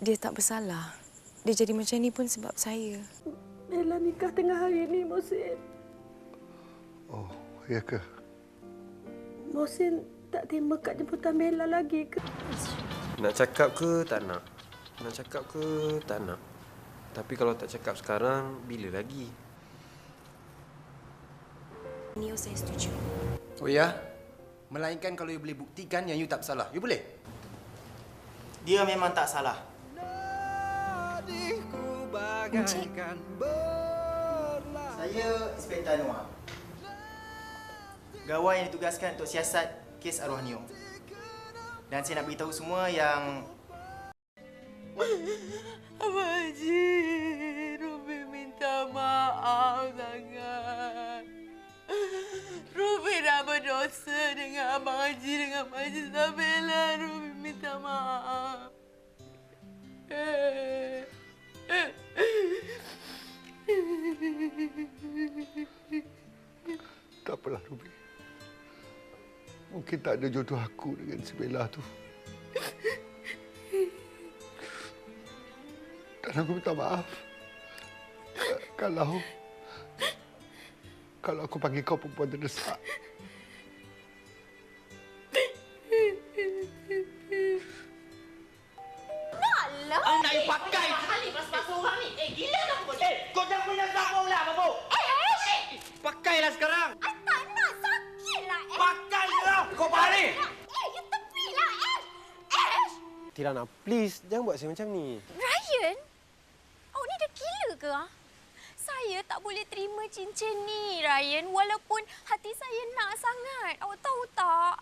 dia tak bersalah. Dia jadi macam ni pun sebab saya. Bella nikah tengah hari ini, Mohsin. Oh, ya ke? Mohsin tak terima kad jemputan Bella lagi ke? Nak cakap ke tak nak? Nak cakap ke tak nak? Tapi kalau tak cakap sekarang, bila lagi? Neo saya setuju. Oh ya? Melainkan kalau you boleh buktikan yang you tak bersalah. You boleh? Dia memang tak salah. Encik, Saya Inspektor Anwar. Gawai yang ditugaskan untuk siasat kes arwah Neo. Dan saya nak beritahu semua yang Abang Haji, Ruby minta maaf sangat. Ruby dah berdosa dengan Abang Haji dengan Haji Sabella. Ruby minta maaf. Tak apalah, Ruby. Mungkin tak ada jodoh aku dengan si Bella tu. Dan aku minta maaf. Kalau... Kalau aku panggil kau perempuan terdesak. Tirana, please. Jangan buat saya macam ni. Ryan? Awak ni dah gila ke, ah? Saya tak boleh terima cincin ni, Ryan. Walaupun hati saya nak sangat. Awak tahu tak?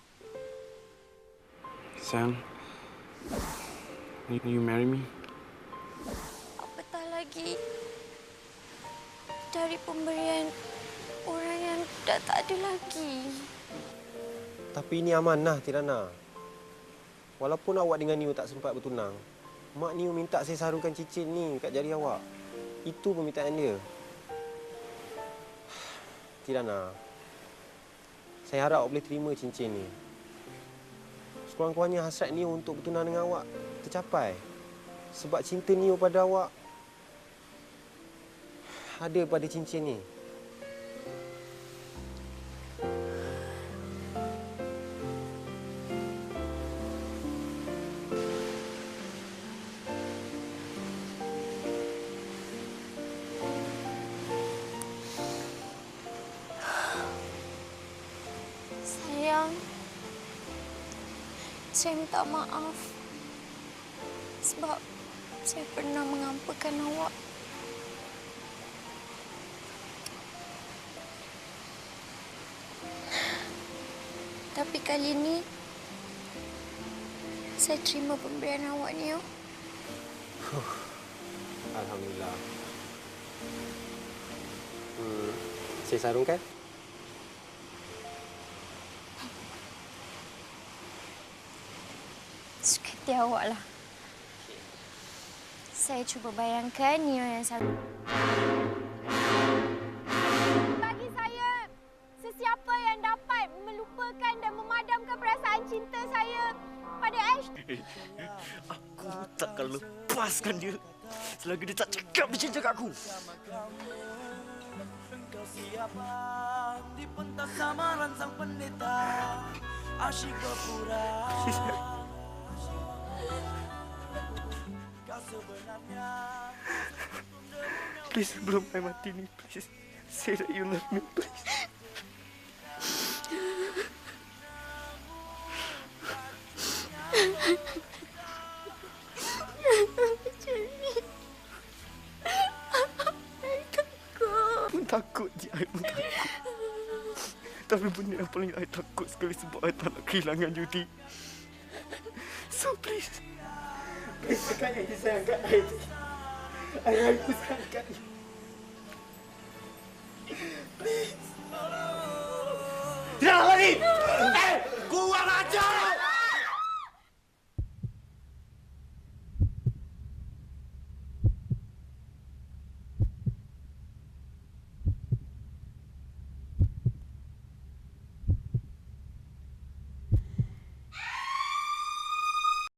Sam, will you marry me? Apatah lagi dari pemberian orang yang dah tak ada lagi. Tapi ini amanah, Tirana. Walaupun awak dengan Niu tak sempat bertunang, Mak Niu minta saya sarungkan cincin ni kat jari awak. Itu permintaan dia. Tirana, saya harap awak boleh terima cincin ni. Sekurang-kurangnya hasrat Niu untuk bertunang dengan awak tercapai. Sebab cinta Niu pada awak ada pada cincin ni. Saya minta maaf sebab saya pernah mengampakan awak. Tapi kali ini, saya terima pemberian awak ni. oh. Alhamdulillah. Hmm, saya sarungkan? Suka hati awak lah. Saya cuba bayangkan Neo yang satu. Bagi saya, sesiapa yang dapat melupakan dan memadamkan perasaan cinta saya pada Ash, Aku takkan lepaskan dia selagi dia tak cakap macam cakap aku. Engkau siapa di pentas samaran sang pendeta Asyik berpura sebenarnya Please, sebelum I mati ni, please. Say that you love me, please. Saya takut. je, I pun takut. Tapi benda yang paling I takut sekali sebab I tak nak kehilangan Yudi. So please. Please, cakap yang sayang kat I. I ragu sayang kat you. Tidak lagi!